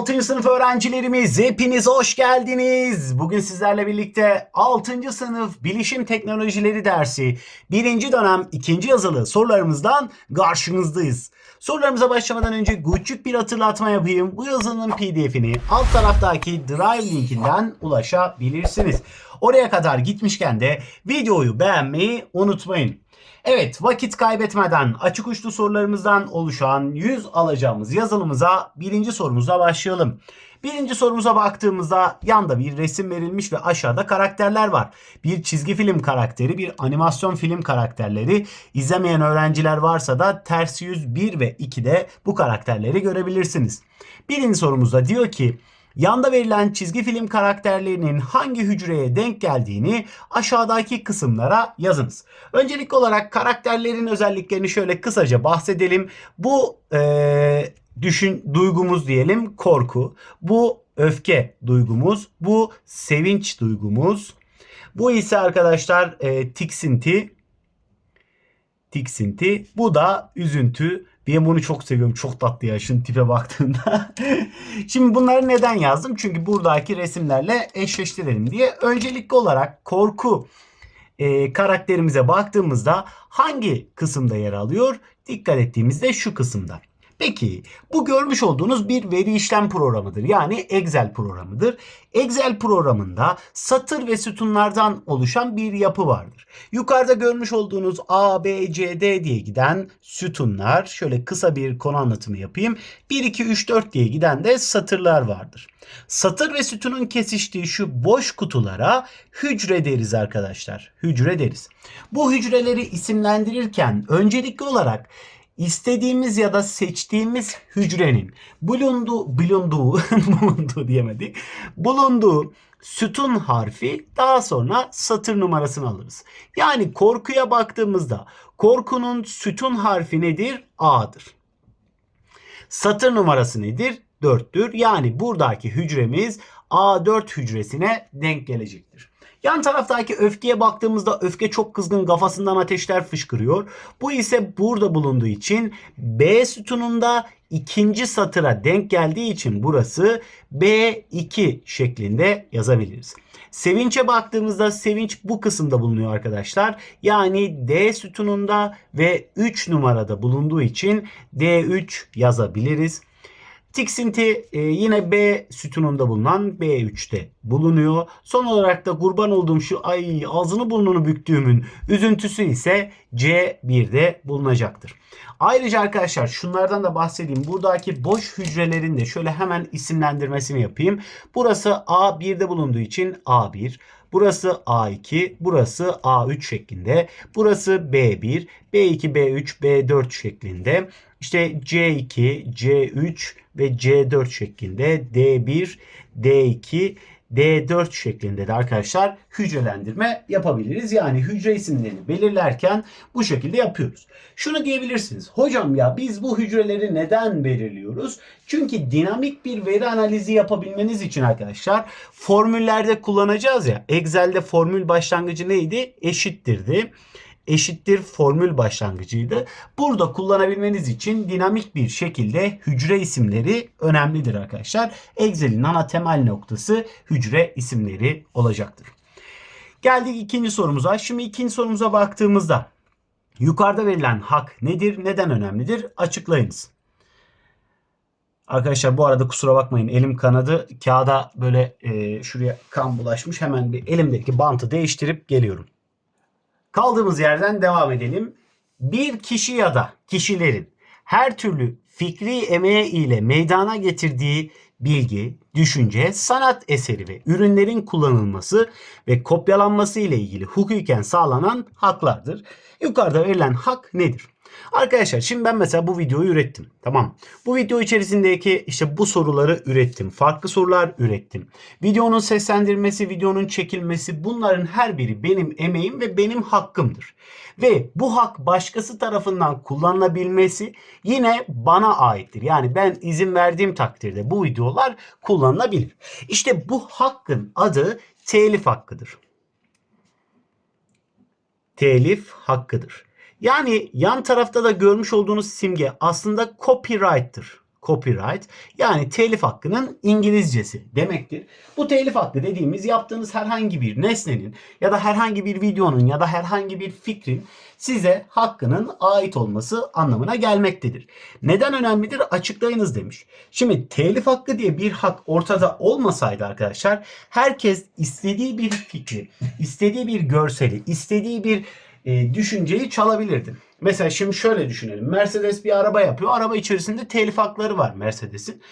6. sınıf öğrencilerimiz hepiniz hoş geldiniz. Bugün sizlerle birlikte 6. sınıf bilişim teknolojileri dersi 1. dönem 2. yazılı sorularımızdan karşınızdayız. Sorularımıza başlamadan önce küçük bir hatırlatma yapayım. Bu yazının pdf'ini alt taraftaki drive linkinden ulaşabilirsiniz. Oraya kadar gitmişken de videoyu beğenmeyi unutmayın. Evet vakit kaybetmeden açık uçlu sorularımızdan oluşan 100 alacağımız yazılımıza birinci sorumuza başlayalım. Birinci sorumuza baktığımızda yanda bir resim verilmiş ve aşağıda karakterler var. Bir çizgi film karakteri, bir animasyon film karakterleri. İzlemeyen öğrenciler varsa da ters yüz 1 ve 2'de bu karakterleri görebilirsiniz. Birinci sorumuzda diyor ki Yanda verilen çizgi film karakterlerinin hangi hücreye denk geldiğini aşağıdaki kısımlara yazınız. Öncelikli olarak karakterlerin özelliklerini şöyle kısaca bahsedelim. Bu ee, düşün duygumuz diyelim korku. Bu öfke duygumuz. Bu sevinç duygumuz. Bu ise arkadaşlar e, tiksinti. Tiksinti. Bu da üzüntü. Ben bunu çok seviyorum. Çok tatlı ya. Şunun tipe baktığında. Şimdi bunları neden yazdım? Çünkü buradaki resimlerle eşleştirelim diye. Öncelikli olarak korku e, karakterimize baktığımızda hangi kısımda yer alıyor? Dikkat ettiğimizde şu kısımda. Peki bu görmüş olduğunuz bir veri işlem programıdır. Yani Excel programıdır. Excel programında satır ve sütunlardan oluşan bir yapı vardır. Yukarıda görmüş olduğunuz A, B, C, D diye giden sütunlar. Şöyle kısa bir konu anlatımı yapayım. 1, 2, 3, 4 diye giden de satırlar vardır. Satır ve sütunun kesiştiği şu boş kutulara hücre deriz arkadaşlar. Hücre deriz. Bu hücreleri isimlendirirken öncelikli olarak istediğimiz ya da seçtiğimiz hücrenin bulunduğu bulunduğu bulunduğu diyemedik. Bulunduğu sütun harfi daha sonra satır numarasını alırız. Yani korkuya baktığımızda korkunun sütun harfi nedir? A'dır. Satır numarası nedir? 4'tür. Yani buradaki hücremiz A4 hücresine denk gelecektir. Yan taraftaki öfkeye baktığımızda öfke çok kızgın kafasından ateşler fışkırıyor. Bu ise burada bulunduğu için B sütununda ikinci satıra denk geldiği için burası B2 şeklinde yazabiliriz. Sevinç'e baktığımızda sevinç bu kısımda bulunuyor arkadaşlar. Yani D sütununda ve 3 numarada bulunduğu için D3 yazabiliriz. Tiksinti e, yine B sütununda bulunan B3'te bulunuyor. Son olarak da kurban olduğum şu ay ağzını burnunu büktüğümün üzüntüsü ise C1'de bulunacaktır. Ayrıca arkadaşlar şunlardan da bahsedeyim. Buradaki boş hücrelerin de şöyle hemen isimlendirmesini yapayım. Burası A1'de bulunduğu için A1. Burası A2, burası A3 şeklinde. Burası B1, B2, B3, B4 şeklinde. İşte C2, C3 ve C4 şeklinde D1, D2, D4 şeklinde de arkadaşlar hücrelendirme yapabiliriz. Yani hücre isimlerini belirlerken bu şekilde yapıyoruz. Şunu diyebilirsiniz. Hocam ya biz bu hücreleri neden belirliyoruz? Çünkü dinamik bir veri analizi yapabilmeniz için arkadaşlar formüllerde kullanacağız ya. Excel'de formül başlangıcı neydi? Eşittirdi eşittir formül başlangıcıydı. Burada kullanabilmeniz için dinamik bir şekilde hücre isimleri önemlidir arkadaşlar. Excel'in ana temel noktası hücre isimleri olacaktır. Geldik ikinci sorumuza. Şimdi ikinci sorumuza baktığımızda yukarıda verilen hak nedir, neden önemlidir? Açıklayınız. Arkadaşlar bu arada kusura bakmayın elim kanadı. Kağıda böyle e, şuraya kan bulaşmış. Hemen bir elimdeki bantı değiştirip geliyorum. Kaldığımız yerden devam edelim. Bir kişi ya da kişilerin her türlü fikri emeği ile meydana getirdiği bilgi, düşünce, sanat eseri ve ürünlerin kullanılması ve kopyalanması ile ilgili hukuken sağlanan haklardır. Yukarıda verilen hak nedir? Arkadaşlar şimdi ben mesela bu videoyu ürettim. Tamam. Bu video içerisindeki işte bu soruları ürettim. Farklı sorular ürettim. Videonun seslendirmesi, videonun çekilmesi bunların her biri benim emeğim ve benim hakkımdır. Ve bu hak başkası tarafından kullanılabilmesi yine bana aittir. Yani ben izin verdiğim takdirde bu videolar kullanılabilir. İşte bu hakkın adı telif hakkıdır. Telif hakkıdır. Yani yan tarafta da görmüş olduğunuz simge aslında copyright'tır. Copyright yani telif hakkının İngilizcesi demektir. Bu telif hakkı dediğimiz yaptığınız herhangi bir nesnenin ya da herhangi bir videonun ya da herhangi bir fikrin size hakkının ait olması anlamına gelmektedir. Neden önemlidir? Açıklayınız demiş. Şimdi telif hakkı diye bir hak ortada olmasaydı arkadaşlar herkes istediği bir fikri, istediği bir görseli, istediği bir e, düşünceyi çalabilirdi. Mesela şimdi şöyle düşünelim. Mercedes bir araba yapıyor. Araba içerisinde telif hakları var Mercedes'in.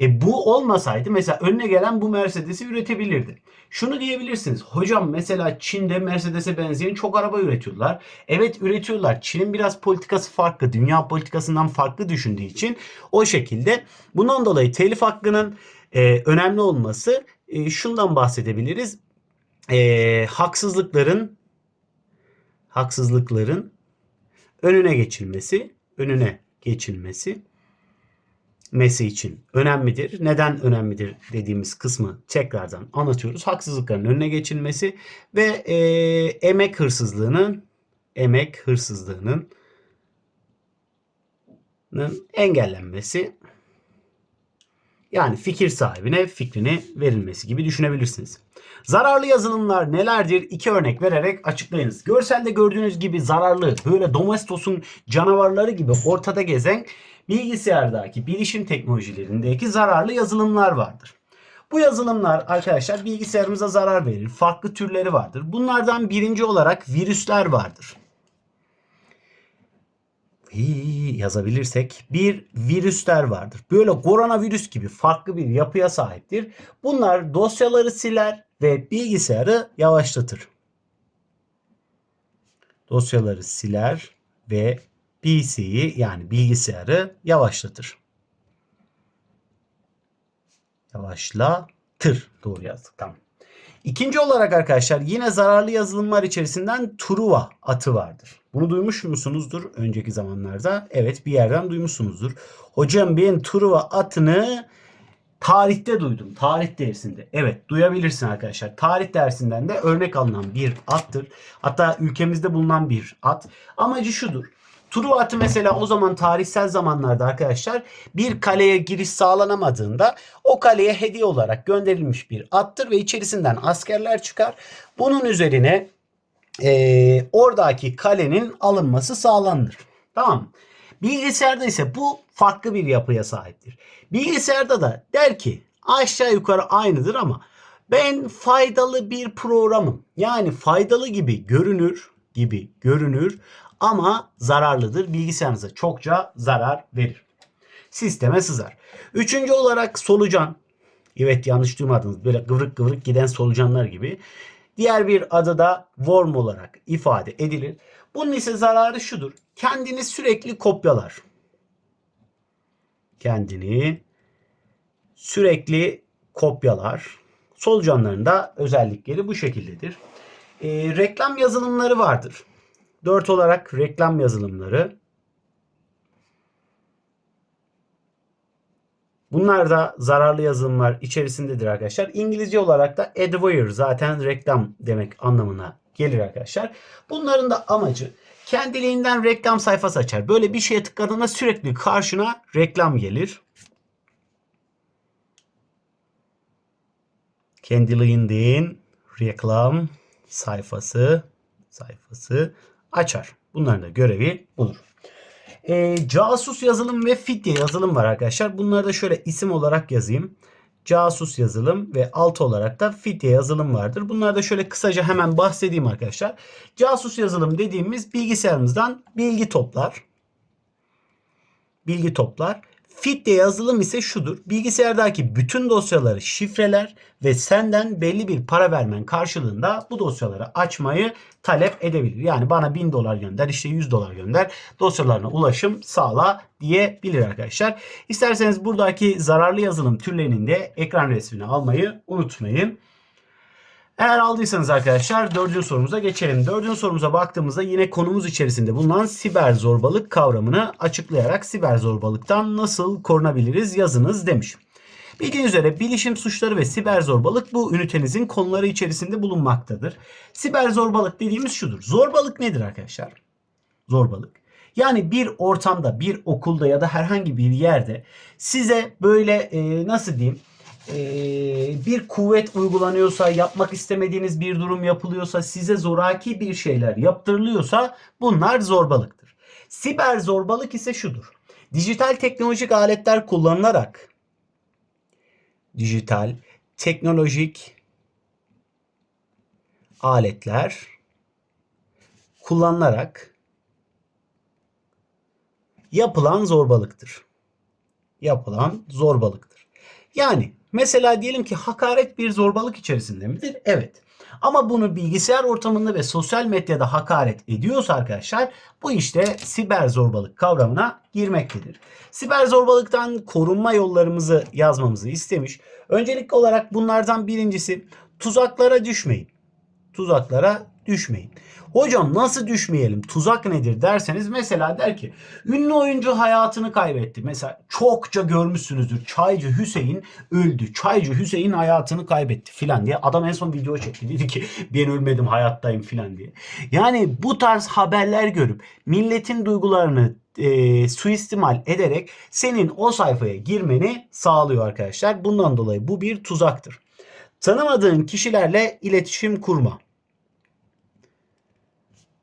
E bu olmasaydı mesela önüne gelen bu Mercedes'i üretebilirdi. Şunu diyebilirsiniz. Hocam mesela Çin'de Mercedes'e benzeyen çok araba üretiyorlar. Evet üretiyorlar. Çin'in biraz politikası farklı. Dünya politikasından farklı düşündüğü için o şekilde. Bundan dolayı telif hakkının e, önemli olması e, şundan bahsedebiliriz. E, haksızlıkların haksızlıkların önüne geçilmesi, önüne geçilmesi mesi için önemlidir. Neden önemlidir dediğimiz kısmı tekrardan anlatıyoruz. Haksızlıkların önüne geçilmesi ve e, emek hırsızlığının emek hırsızlığının engellenmesi yani fikir sahibine fikrini verilmesi gibi düşünebilirsiniz. Zararlı yazılımlar nelerdir? İki örnek vererek açıklayınız. Görselde gördüğünüz gibi zararlı böyle domestos'un canavarları gibi ortada gezen bilgisayardaki bilişim teknolojilerindeki zararlı yazılımlar vardır. Bu yazılımlar arkadaşlar bilgisayarımıza zarar verir. Farklı türleri vardır. Bunlardan birinci olarak virüsler vardır. Yazabilirsek bir virüsler vardır. Böyle koronavirüs gibi farklı bir yapıya sahiptir. Bunlar dosyaları siler ve bilgisayarı yavaşlatır. Dosyaları siler ve PC'yi yani bilgisayarı yavaşlatır. Yavaşlatır. Doğru yazdık. Tamam. İkinci olarak arkadaşlar yine zararlı yazılımlar içerisinden Truva atı vardır. Bunu duymuş musunuzdur önceki zamanlarda? Evet bir yerden duymuşsunuzdur. Hocam ben Truva atını tarihte duydum. Tarih dersinde. Evet duyabilirsin arkadaşlar. Tarih dersinden de örnek alınan bir attır. Hatta ülkemizde bulunan bir at. Amacı şudur. Truva atı mesela o zaman tarihsel zamanlarda arkadaşlar bir kaleye giriş sağlanamadığında o kaleye hediye olarak gönderilmiş bir attır ve içerisinden askerler çıkar. Bunun üzerine e, oradaki kalenin alınması sağlanır. Tamam? Bilgisayarda ise bu farklı bir yapıya sahiptir. Bilgisayarda da der ki aşağı yukarı aynıdır ama ben faydalı bir programım. Yani faydalı gibi görünür gibi görünür ama zararlıdır. Bilgisayarınıza çokça zarar verir. Sisteme sızar. Üçüncü olarak solucan. Evet yanlış duymadınız. Böyle kıvrık kıvrık giden solucanlar gibi. Diğer bir adı da worm olarak ifade edilir. Bunun ise zararı şudur. Kendini sürekli kopyalar. Kendini sürekli kopyalar. Solucanların da özellikleri bu şekildedir. E, reklam yazılımları vardır. 4 olarak reklam yazılımları. Bunlar da zararlı yazılımlar içerisindedir arkadaşlar. İngilizce olarak da adware zaten reklam demek anlamına gelir arkadaşlar. Bunların da amacı kendiliğinden reklam sayfası açar. Böyle bir şeye tıkladığında sürekli karşına reklam gelir. Kendiliğinden reklam sayfası sayfası açar. Bunların da görevi budur. E, casus yazılım ve fidye yazılım var arkadaşlar. Bunları da şöyle isim olarak yazayım. Casus yazılım ve alt olarak da fidye yazılım vardır. Bunları da şöyle kısaca hemen bahsedeyim arkadaşlar. Casus yazılım dediğimiz bilgisayarımızdan bilgi toplar. Bilgi toplar. Fidye yazılım ise şudur. Bilgisayardaki bütün dosyaları şifreler ve senden belli bir para vermen karşılığında bu dosyaları açmayı talep edebilir. Yani bana 1000 dolar gönder işte 100 dolar gönder dosyalarına ulaşım sağla diyebilir arkadaşlar. İsterseniz buradaki zararlı yazılım türlerinin de ekran resmini almayı unutmayın. Eğer aldıysanız arkadaşlar dördüncü sorumuza geçelim. Dördüncü sorumuza baktığımızda yine konumuz içerisinde bulunan siber zorbalık kavramını açıklayarak siber zorbalıktan nasıl korunabiliriz yazınız demiş. Bildiğiniz üzere bilişim suçları ve siber zorbalık bu ünitenizin konuları içerisinde bulunmaktadır. Siber zorbalık dediğimiz şudur. Zorbalık nedir arkadaşlar? Zorbalık. Yani bir ortamda, bir okulda ya da herhangi bir yerde size böyle e, nasıl diyeyim e, bir kuvvet uygulanıyorsa, yapmak istemediğiniz bir durum yapılıyorsa, size zoraki bir şeyler yaptırılıyorsa bunlar zorbalıktır. Siber zorbalık ise şudur. Dijital teknolojik aletler kullanılarak dijital teknolojik aletler kullanılarak yapılan zorbalıktır. Yapılan zorbalıktır. Yani mesela diyelim ki hakaret bir zorbalık içerisinde midir? Evet. Ama bunu bilgisayar ortamında ve sosyal medyada hakaret ediyorsa arkadaşlar bu işte siber zorbalık kavramına girmektedir. Siber zorbalıktan korunma yollarımızı yazmamızı istemiş. Öncelikli olarak bunlardan birincisi tuzaklara düşmeyin. Tuzaklara düşmeyin. Hocam nasıl düşmeyelim? Tuzak nedir derseniz mesela der ki ünlü oyuncu hayatını kaybetti. Mesela çokça görmüşsünüzdür. Çaycı Hüseyin öldü. Çaycı Hüseyin hayatını kaybetti filan diye. Adam en son video çekti. Dedi ki ben ölmedim hayattayım filan diye. Yani bu tarz haberler görüp milletin duygularını e, suistimal ederek senin o sayfaya girmeni sağlıyor arkadaşlar. Bundan dolayı bu bir tuzaktır. Tanımadığın kişilerle iletişim kurma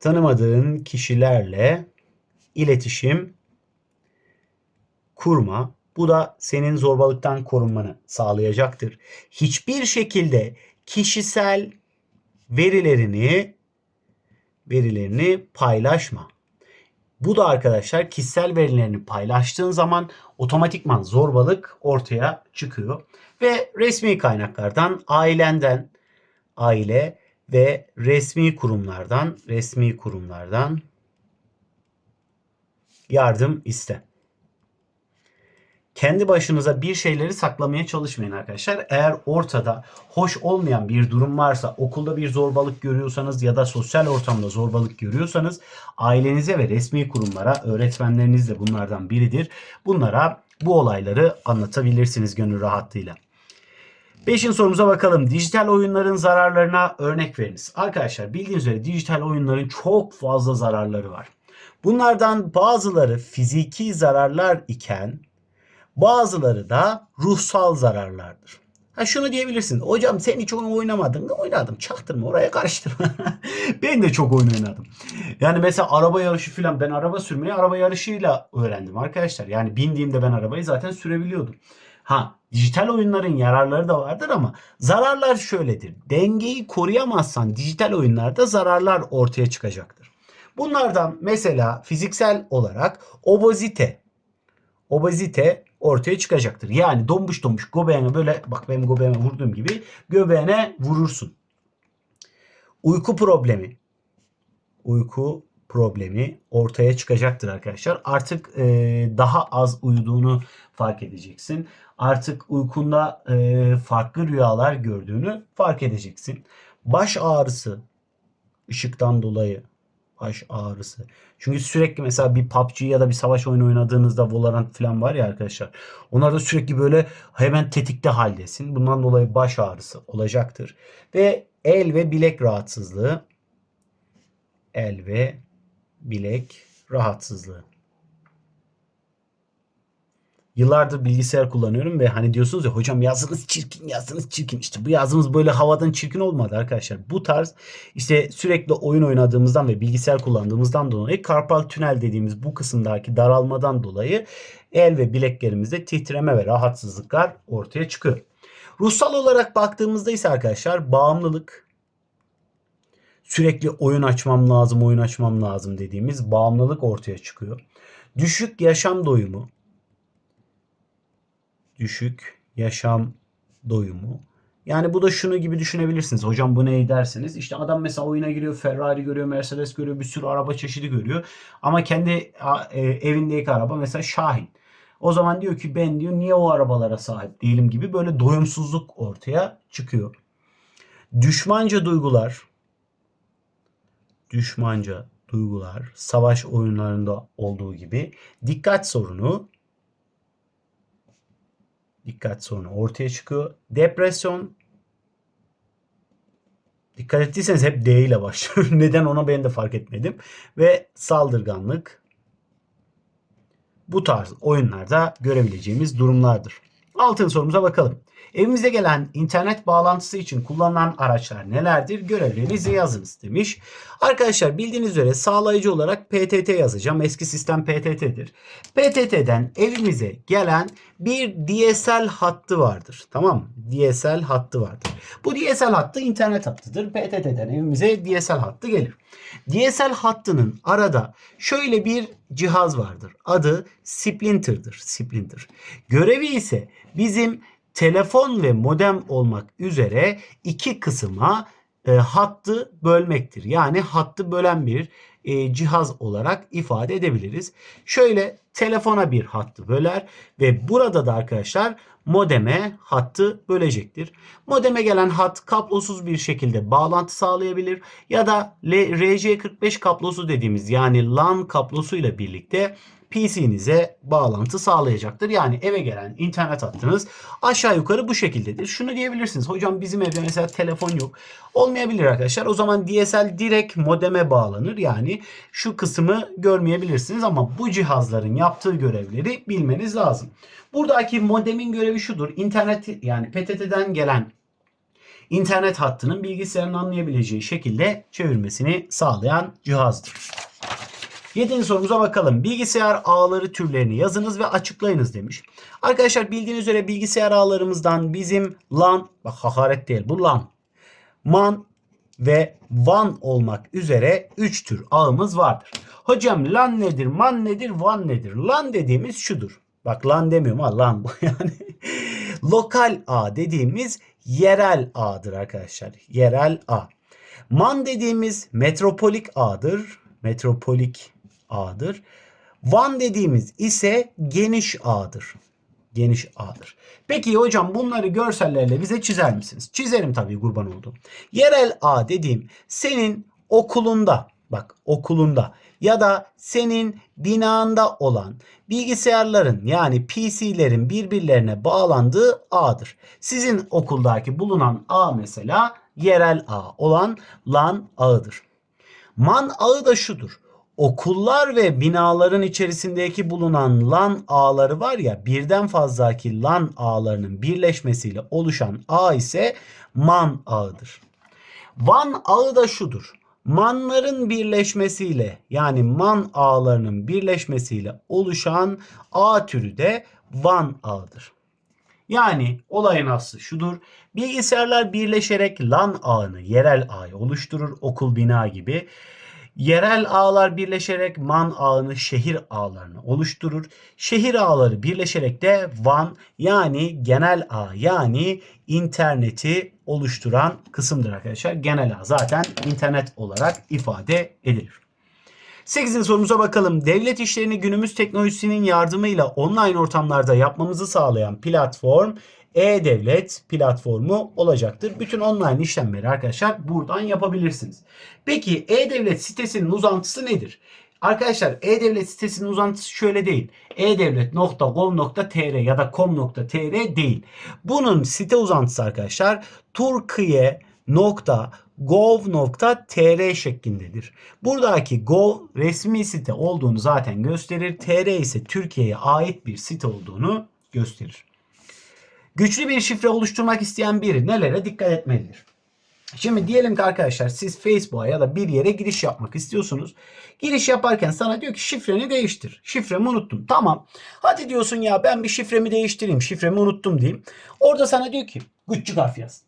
tanımadığın kişilerle iletişim kurma. Bu da senin zorbalıktan korunmanı sağlayacaktır. Hiçbir şekilde kişisel verilerini verilerini paylaşma. Bu da arkadaşlar kişisel verilerini paylaştığın zaman otomatikman zorbalık ortaya çıkıyor. Ve resmi kaynaklardan, ailenden, aile ve resmi kurumlardan resmi kurumlardan yardım iste. Kendi başınıza bir şeyleri saklamaya çalışmayın arkadaşlar. Eğer ortada hoş olmayan bir durum varsa, okulda bir zorbalık görüyorsanız ya da sosyal ortamda zorbalık görüyorsanız ailenize ve resmi kurumlara, öğretmenleriniz de bunlardan biridir. Bunlara bu olayları anlatabilirsiniz gönül rahatlığıyla. Beşinci sorumuza bakalım. Dijital oyunların zararlarına örnek veriniz. Arkadaşlar bildiğiniz üzere dijital oyunların çok fazla zararları var. Bunlardan bazıları fiziki zararlar iken bazıları da ruhsal zararlardır. Ha şunu diyebilirsin. Hocam sen hiç oyun oynamadın mı? Oynadım. Çaktırma oraya karıştırma. ben de çok oyun oynadım. Yani mesela araba yarışı falan. Ben araba sürmeyi araba yarışıyla öğrendim arkadaşlar. Yani bindiğimde ben arabayı zaten sürebiliyordum. Ha dijital oyunların yararları da vardır ama zararlar şöyledir. Dengeyi koruyamazsan dijital oyunlarda zararlar ortaya çıkacaktır. Bunlardan mesela fiziksel olarak obezite obezite ortaya çıkacaktır. Yani dombuş dombuş göbeğine böyle bak benim göbeğime vurduğum gibi göbeğine vurursun. Uyku problemi. Uyku problemi ortaya çıkacaktır arkadaşlar. Artık e, daha az uyuduğunu fark edeceksin. Artık uykunda e, farklı rüyalar gördüğünü fark edeceksin. Baş ağrısı ışıktan dolayı baş ağrısı. Çünkü sürekli mesela bir PUBG ya da bir savaş oyunu oynadığınızda Valorant falan var ya arkadaşlar. Onlar da sürekli böyle hemen tetikte haldesin. Bundan dolayı baş ağrısı olacaktır. Ve el ve bilek rahatsızlığı. El ve bilek rahatsızlığı. Yıllardır bilgisayar kullanıyorum ve hani diyorsunuz ya hocam yazınız çirkin yazınız çirkin. İşte bu yazımız böyle havadan çirkin olmadı arkadaşlar. Bu tarz işte sürekli oyun oynadığımızdan ve bilgisayar kullandığımızdan dolayı karpal tünel dediğimiz bu kısımdaki daralmadan dolayı el ve bileklerimizde titreme ve rahatsızlıklar ortaya çıkıyor. Ruhsal olarak baktığımızda ise arkadaşlar bağımlılık, sürekli oyun açmam lazım, oyun açmam lazım dediğimiz bağımlılık ortaya çıkıyor. Düşük yaşam doyumu, düşük yaşam doyumu. Yani bu da şunu gibi düşünebilirsiniz. Hocam bu ne derseniz. İşte adam mesela oyuna giriyor. Ferrari görüyor, Mercedes görüyor. Bir sürü araba çeşidi görüyor. Ama kendi e, evindeki araba mesela Şahin. O zaman diyor ki ben diyor niye o arabalara sahip değilim gibi böyle doyumsuzluk ortaya çıkıyor. Düşmanca duygular düşmanca duygular savaş oyunlarında olduğu gibi dikkat sorunu dikkat sorunu ortaya çıkıyor. Depresyon dikkat ettiyseniz hep D ile başlıyor. Neden ona ben de fark etmedim. Ve saldırganlık bu tarz oyunlarda görebileceğimiz durumlardır. Altın sorumuza bakalım. Evimize gelen internet bağlantısı için kullanılan araçlar nelerdir? Görevlerinizi yazınız demiş. Arkadaşlar bildiğiniz üzere sağlayıcı olarak PTT yazacağım. Eski sistem PTT'dir. PTT'den evimize gelen bir DSL hattı vardır. Tamam mı? DSL hattı vardır. Bu DSL hattı internet hattıdır. PTT'den evimize DSL hattı gelir. DSL hattının arada şöyle bir cihaz vardır. Adı Splinter'dır. Splinter. Görevi ise bizim telefon ve modem olmak üzere iki kısma e, hattı bölmektir. Yani hattı bölen bir e, cihaz olarak ifade edebiliriz. Şöyle telefona bir hattı böler ve burada da arkadaşlar modeme hattı bölecektir. Modeme gelen hat kablosuz bir şekilde bağlantı sağlayabilir ya da RJ45 kablosu dediğimiz yani LAN kablosuyla birlikte PC'nize bağlantı sağlayacaktır. Yani eve gelen internet hattınız aşağı yukarı bu şekildedir. Şunu diyebilirsiniz. Hocam bizim evde mesela telefon yok. Olmayabilir arkadaşlar. O zaman DSL direkt modeme bağlanır. Yani şu kısmı görmeyebilirsiniz ama bu cihazların yaptığı görevleri bilmeniz lazım. Buradaki modemin görevi şudur. İnternet yani PTT'den gelen internet hattının bilgisayarın anlayabileceği şekilde çevirmesini sağlayan cihazdır. Yedinci sorumuza bakalım. Bilgisayar ağları türlerini yazınız ve açıklayınız demiş. Arkadaşlar bildiğiniz üzere bilgisayar ağlarımızdan bizim LAN, bak hakaret değil bu LAN, MAN ve WAN olmak üzere 3 tür ağımız vardır. Hocam LAN nedir, MAN nedir, WAN nedir? LAN dediğimiz şudur. Bak LAN demiyorum ha LAN bu yani. Lokal ağ dediğimiz yerel ağdır arkadaşlar. Yerel ağ. MAN dediğimiz metropolik ağdır. Metropolik ağdır. WAN dediğimiz ise geniş ağdır. Geniş ağdır. Peki hocam bunları görsellerle bize çizer misiniz? Çizerim tabii kurban oldum. Yerel ağ dediğim senin okulunda bak okulunda ya da senin binanda olan bilgisayarların yani PC'lerin birbirlerine bağlandığı ağdır. Sizin okuldaki bulunan ağ mesela yerel ağ olan LAN ağıdır. MAN ağı da şudur. Okullar ve binaların içerisindeki bulunan LAN ağları var ya birden fazlaki LAN ağlarının birleşmesiyle oluşan ağ ise MAN ağıdır. WAN ağı da şudur. MAN'ların birleşmesiyle yani MAN ağlarının birleşmesiyle oluşan ağ türü de WAN ağıdır. Yani olayın aslı şudur. Bilgisayarlar birleşerek LAN ağını yerel ağ oluşturur. Okul bina gibi. Yerel ağlar birleşerek MAN ağını şehir ağlarını oluşturur. Şehir ağları birleşerek de WAN yani genel ağ yani interneti oluşturan kısımdır arkadaşlar. Genel ağ zaten internet olarak ifade edilir. 8. sorumuza bakalım. Devlet işlerini günümüz teknolojisinin yardımıyla online ortamlarda yapmamızı sağlayan platform e-Devlet platformu olacaktır. Bütün online işlemleri arkadaşlar buradan yapabilirsiniz. Peki E-Devlet sitesinin uzantısı nedir? Arkadaşlar E-Devlet sitesinin uzantısı şöyle değil. e-devlet.gov.tr ya da com.tr değil. Bunun site uzantısı arkadaşlar Türkiye.gov.tr şeklindedir. Buradaki gov resmi site olduğunu zaten gösterir. TR ise Türkiye'ye ait bir site olduğunu gösterir. Güçlü bir şifre oluşturmak isteyen biri nelere dikkat etmelidir? Şimdi diyelim ki arkadaşlar siz Facebook'a ya da bir yere giriş yapmak istiyorsunuz. Giriş yaparken sana diyor ki şifreni değiştir. Şifremi unuttum. Tamam. Hadi diyorsun ya ben bir şifremi değiştireyim. Şifremi unuttum diyeyim. Orada sana diyor ki küçük harf yaz.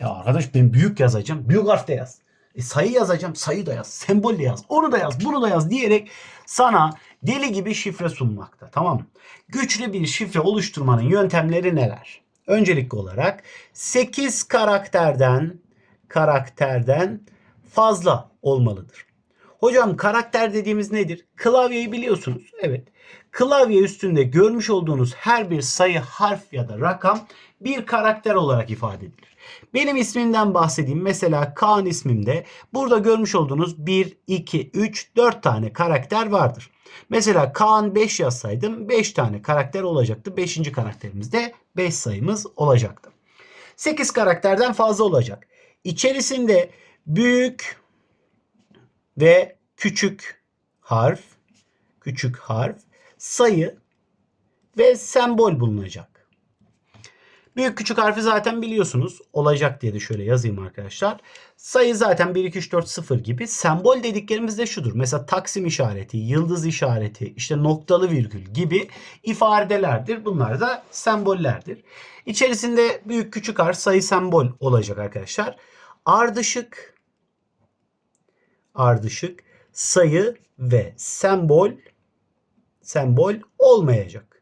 Ya arkadaş ben büyük yazacağım. Büyük harf de yaz. E, sayı yazacağım. Sayı da yaz. Sembol de yaz. Onu da yaz. Bunu da yaz diyerek sana deli gibi şifre sunmakta. Tamam? Güçlü bir şifre oluşturmanın yöntemleri neler? Öncelikli olarak 8 karakterden karakterden fazla olmalıdır. Hocam karakter dediğimiz nedir? Klavyeyi biliyorsunuz. Evet. Klavye üstünde görmüş olduğunuz her bir sayı, harf ya da rakam bir karakter olarak ifade edilir. Benim ismimden bahsedeyim. Mesela Kaan ismimde burada görmüş olduğunuz 1, 2, 3, 4 tane karakter vardır. Mesela Kaan 5 yazsaydım 5 tane karakter olacaktı. 5. karakterimizde 5 sayımız olacaktı. 8 karakterden fazla olacak. İçerisinde büyük ve küçük harf, küçük harf sayı ve sembol bulunacak. Büyük küçük harfi zaten biliyorsunuz. Olacak diye de şöyle yazayım arkadaşlar. Sayı zaten 1, 2, 3, 4, 0 gibi. Sembol dediklerimiz de şudur. Mesela taksim işareti, yıldız işareti, işte noktalı virgül gibi ifadelerdir. Bunlar da sembollerdir. İçerisinde büyük küçük harf sayı sembol olacak arkadaşlar. Ardışık ardışık sayı ve sembol sembol olmayacak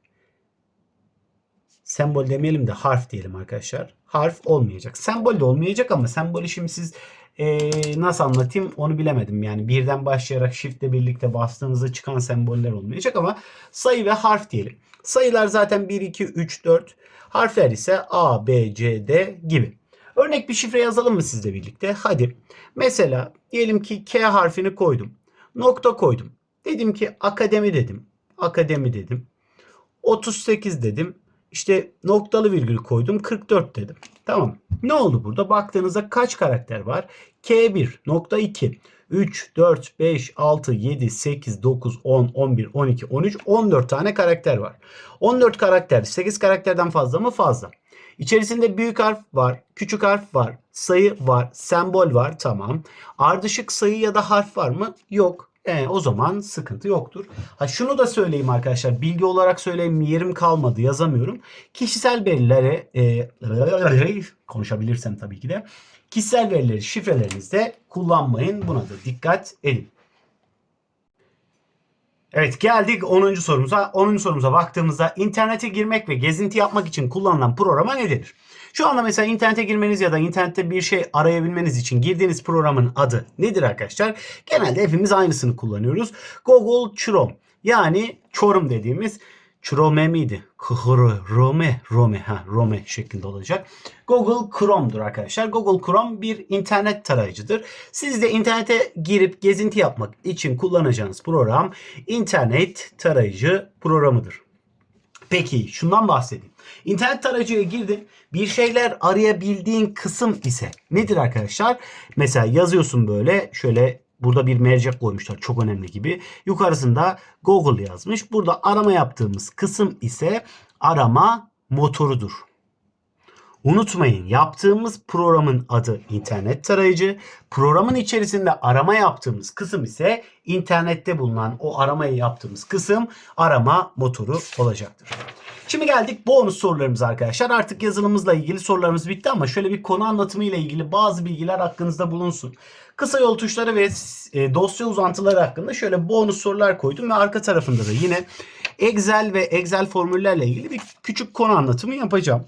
sembol demeyelim de harf diyelim arkadaşlar. Harf olmayacak. Sembol de olmayacak ama sembolü şimdi siz e, nasıl anlatayım onu bilemedim. Yani birden başlayarak shift ile birlikte bastığınızda çıkan semboller olmayacak ama sayı ve harf diyelim. Sayılar zaten 1, 2, 3, 4. Harfler ise A, B, C, D gibi. Örnek bir şifre yazalım mı sizle birlikte? Hadi. Mesela diyelim ki K harfini koydum. Nokta koydum. Dedim ki akademi dedim. Akademi dedim. 38 dedim. İşte noktalı virgül koydum 44 dedim. Tamam. Ne oldu burada? Baktığınızda kaç karakter var? K1, nokta 2, 3, 4, 5, 6, 7, 8, 9, 10, 11, 12, 13, 14 tane karakter var. 14 karakter 8 karakterden fazla mı? Fazla. İçerisinde büyük harf var, küçük harf var, sayı var, sembol var tamam. Ardışık sayı ya da harf var mı? Yok. E, o zaman sıkıntı yoktur. Ha şunu da söyleyeyim arkadaşlar. Bilgi olarak söyleyeyim yerim kalmadı yazamıyorum. Kişisel verilere e, konuşabilirsem tabii ki de kişisel verileri şifrelerinizde kullanmayın. Buna da dikkat edin. Evet geldik 10. sorumuza. 10. sorumuza baktığımızda internete girmek ve gezinti yapmak için kullanılan programa ne denir? Şu anda mesela internete girmeniz ya da internette bir şey arayabilmeniz için girdiğiniz programın adı nedir arkadaşlar? Genelde hepimiz aynısını kullanıyoruz. Google Chrome yani Çorum dediğimiz Chrome miydi? Chrome, Rome, ha Rome şeklinde olacak. Google Chrome'dur arkadaşlar. Google Chrome bir internet tarayıcıdır. Siz de internete girip gezinti yapmak için kullanacağınız program internet tarayıcı programıdır. Peki şundan bahsedeyim. İnternet tarayıcıya girdin. Bir şeyler arayabildiğin kısım ise nedir arkadaşlar? Mesela yazıyorsun böyle şöyle Burada bir mercek koymuşlar çok önemli gibi. Yukarısında Google yazmış. Burada arama yaptığımız kısım ise arama motorudur. Unutmayın yaptığımız programın adı internet tarayıcı. Programın içerisinde arama yaptığımız kısım ise internette bulunan o aramayı yaptığımız kısım arama motoru olacaktır. Şimdi geldik bonus sorularımıza arkadaşlar. Artık yazılımımızla ilgili sorularımız bitti ama şöyle bir konu anlatımı ile ilgili bazı bilgiler hakkınızda bulunsun. Kısa yol tuşları ve e, dosya uzantıları hakkında şöyle bonus sorular koydum ve arka tarafında da yine Excel ve Excel formüllerle ilgili bir küçük konu anlatımı yapacağım.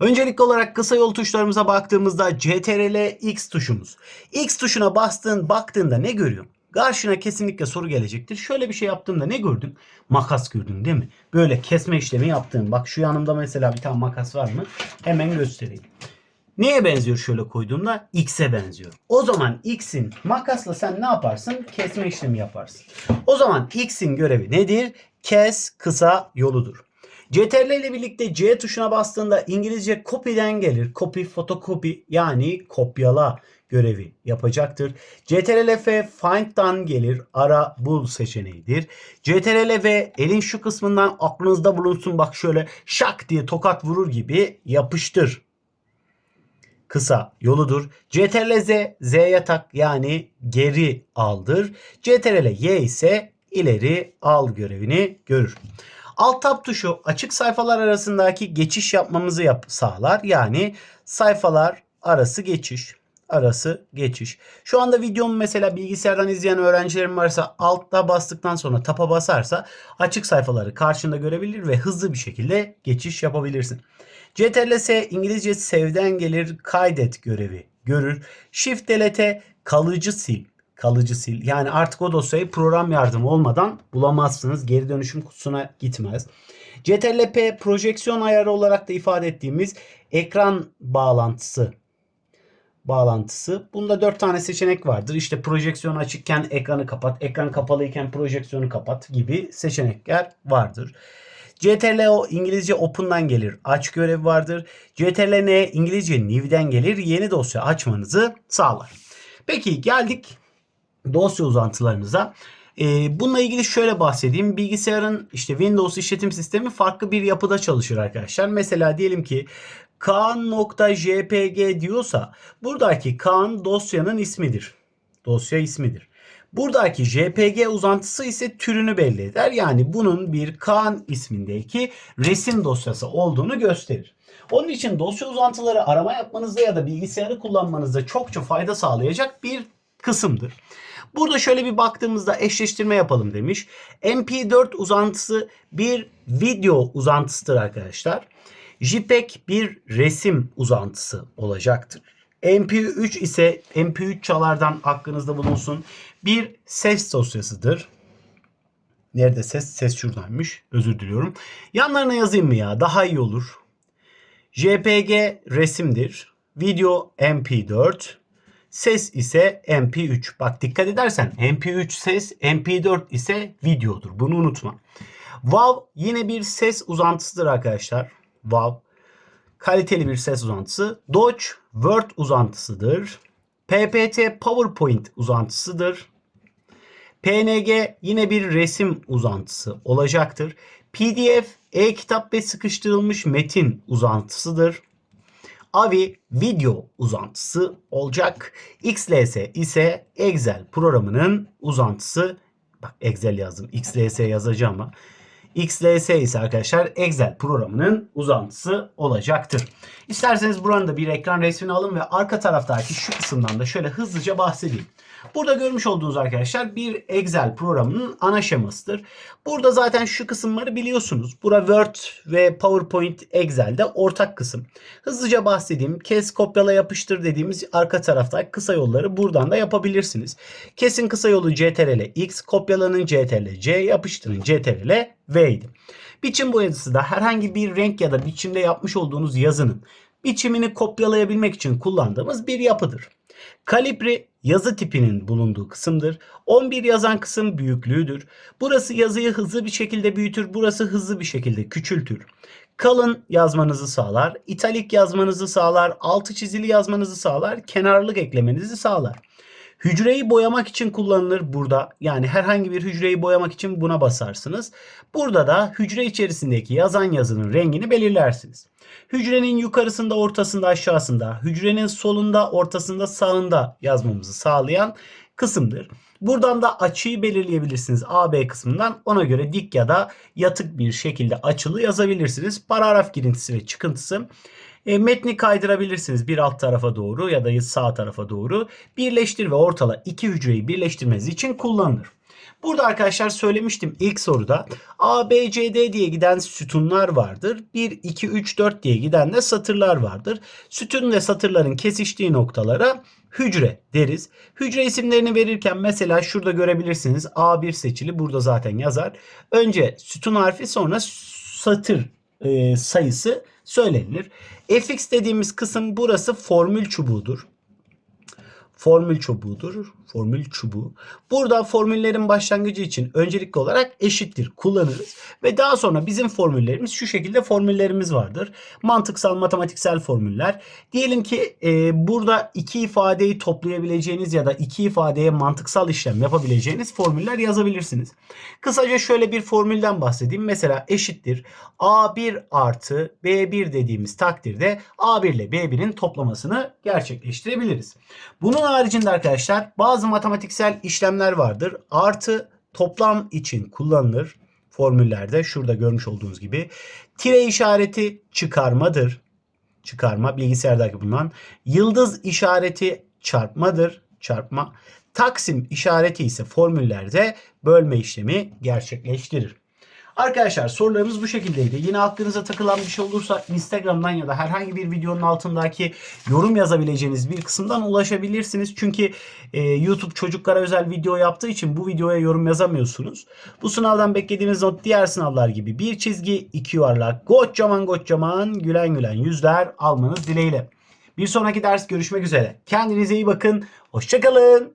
Öncelikli olarak kısa yol tuşlarımıza baktığımızda CTRL X tuşumuz. X tuşuna bastığın baktığında ne görüyorsun? Karşına kesinlikle soru gelecektir. Şöyle bir şey yaptığımda ne gördün? Makas gördün değil mi? Böyle kesme işlemi yaptığın. Bak şu yanımda mesela bir tane makas var mı? Hemen göstereyim. Neye benziyor şöyle koyduğumda? X'e benziyor. O zaman X'in makasla sen ne yaparsın? Kesme işlemi yaparsın. O zaman X'in görevi nedir? Kes kısa yoludur. CTRL ile birlikte C tuşuna bastığında İngilizce copy'den gelir. Copy, fotokopi yani kopyala görevi yapacaktır. CTRL F find'dan gelir. Ara bul seçeneğidir. CTRL V elin şu kısmından aklınızda bulunsun bak şöyle şak diye tokat vurur gibi yapıştır. Kısa yoludur. CTRL Z Z'ye tak yani geri aldır. CTRL Y ise ileri al görevini görür. Alt tab tuşu açık sayfalar arasındaki geçiş yapmamızı yap sağlar. Yani sayfalar arası geçiş arası geçiş. Şu anda videomu mesela bilgisayardan izleyen öğrencilerim varsa altta bastıktan sonra tapa basarsa açık sayfaları karşında görebilir ve hızlı bir şekilde geçiş yapabilirsin. CTRL S İngilizce sevden gelir kaydet görevi görür. Shift delete kalıcı sil kalıcı sil. Yani artık o dosyayı program yardımı olmadan bulamazsınız. Geri dönüşüm kutusuna gitmez. CTRL P projeksiyon ayarı olarak da ifade ettiğimiz ekran bağlantısı bağlantısı. Bunda 4 tane seçenek vardır. İşte projeksiyon açıkken ekranı kapat, ekran kapalıyken projeksiyonu kapat gibi seçenekler vardır. CTRL-O İngilizce Open'dan gelir. Aç görevi vardır. CTRL-N İngilizce New'den gelir. Yeni dosya açmanızı sağlar. Peki geldik dosya uzantılarınıza. Ee, bununla ilgili şöyle bahsedeyim. Bilgisayarın işte Windows işletim sistemi farklı bir yapıda çalışır arkadaşlar. Mesela diyelim ki kaan.jpg diyorsa buradaki kaan dosyanın ismidir. Dosya ismidir. Buradaki JPG uzantısı ise türünü belli eder. Yani bunun bir Kaan ismindeki resim dosyası olduğunu gösterir. Onun için dosya uzantıları arama yapmanızda ya da bilgisayarı kullanmanızda çokça fayda sağlayacak bir kısımdır. Burada şöyle bir baktığımızda eşleştirme yapalım demiş. MP4 uzantısı bir video uzantısıdır arkadaşlar. JPEG bir resim uzantısı olacaktır. MP3 ise MP3 çalardan aklınızda bulunsun. Bir ses dosyasıdır. Nerede ses? Ses şuradaymış. Özür diliyorum. Yanlarına yazayım mı ya? Daha iyi olur. JPG resimdir. Video MP4. Ses ise MP3. Bak dikkat edersen MP3 ses, MP4 ise videodur. Bunu unutma. WAV yine bir ses uzantısıdır arkadaşlar. WAV kaliteli bir ses uzantısı. Doge Word uzantısıdır. PPT PowerPoint uzantısıdır. PNG yine bir resim uzantısı olacaktır. PDF e-kitap ve sıkıştırılmış metin uzantısıdır. AVI video uzantısı olacak. XLS ise Excel programının uzantısı. Bak Excel yazdım. XLS yazacağım ama. XLS ise arkadaşlar Excel programının uzantısı olacaktır. İsterseniz buranın da bir ekran resmini alın ve arka taraftaki şu kısımdan da şöyle hızlıca bahsedeyim. Burada görmüş olduğunuz arkadaşlar bir Excel programının ana şemasıdır. Burada zaten şu kısımları biliyorsunuz. Bura Word ve PowerPoint Excel'de ortak kısım. Hızlıca bahsedeyim. Kes, kopyala, yapıştır dediğimiz arka taraftaki kısa yolları buradan da yapabilirsiniz. Kesin kısa yolu CTRL X, kopyalanın CTRL C, yapıştırın CTRL V'ydi. Biçim boyacısı da herhangi bir renk ya da biçimde yapmış olduğunuz yazının biçimini kopyalayabilmek için kullandığımız bir yapıdır. Kalibri yazı tipinin bulunduğu kısımdır. 11 yazan kısım büyüklüğüdür. Burası yazıyı hızlı bir şekilde büyütür. Burası hızlı bir şekilde küçültür. Kalın yazmanızı sağlar. italik yazmanızı sağlar. Altı çizili yazmanızı sağlar. Kenarlık eklemenizi sağlar. Hücreyi boyamak için kullanılır burada. Yani herhangi bir hücreyi boyamak için buna basarsınız. Burada da hücre içerisindeki yazan yazının rengini belirlersiniz. Hücrenin yukarısında, ortasında, aşağısında, hücrenin solunda, ortasında, sağında yazmamızı sağlayan kısımdır. Buradan da açıyı belirleyebilirsiniz AB kısmından. Ona göre dik ya da yatık bir şekilde açılı yazabilirsiniz. Paragraf girintisi ve çıkıntısı. E, metni kaydırabilirsiniz bir alt tarafa doğru ya da sağ tarafa doğru. Birleştir ve ortala iki hücreyi birleştirmeniz için kullanılır. Burada arkadaşlar söylemiştim ilk soruda A, B, C, D diye giden sütunlar vardır. 1, 2, 3, 4 diye giden de satırlar vardır. Sütun ve satırların kesiştiği noktalara hücre deriz. Hücre isimlerini verirken mesela şurada görebilirsiniz A1 seçili burada zaten yazar. Önce sütun harfi sonra satır e, sayısı söylenilir. fx dediğimiz kısım burası formül çubuğudur. Formül çubuğudur. Formül çubuğu. Burada formüllerin başlangıcı için öncelikli olarak eşittir kullanırız. Ve daha sonra bizim formüllerimiz şu şekilde formüllerimiz vardır. Mantıksal matematiksel formüller. Diyelim ki e, burada iki ifadeyi toplayabileceğiniz ya da iki ifadeye mantıksal işlem yapabileceğiniz formüller yazabilirsiniz. Kısaca şöyle bir formülden bahsedeyim. Mesela eşittir A1 artı B1 dediğimiz takdirde A1 ile B1'in toplamasını gerçekleştirebiliriz. Bunun haricinde arkadaşlar bazı matematiksel işlemler vardır. Artı toplam için kullanılır formüllerde. Şurada görmüş olduğunuz gibi. Tire işareti çıkarmadır. Çıkarma bilgisayardaki bulunan. Yıldız işareti çarpmadır. Çarpma. Taksim işareti ise formüllerde bölme işlemi gerçekleştirir. Arkadaşlar sorularımız bu şekildeydi. Yine aklınıza takılan bir şey olursa Instagram'dan ya da herhangi bir videonun altındaki yorum yazabileceğiniz bir kısımdan ulaşabilirsiniz. Çünkü e, YouTube çocuklara özel video yaptığı için bu videoya yorum yazamıyorsunuz. Bu sınavdan beklediğiniz not diğer sınavlar gibi bir çizgi, iki yuvarlak, kocaman kocaman gülen gülen yüzler almanız dileğiyle. Bir sonraki ders görüşmek üzere. Kendinize iyi bakın. Hoşçakalın.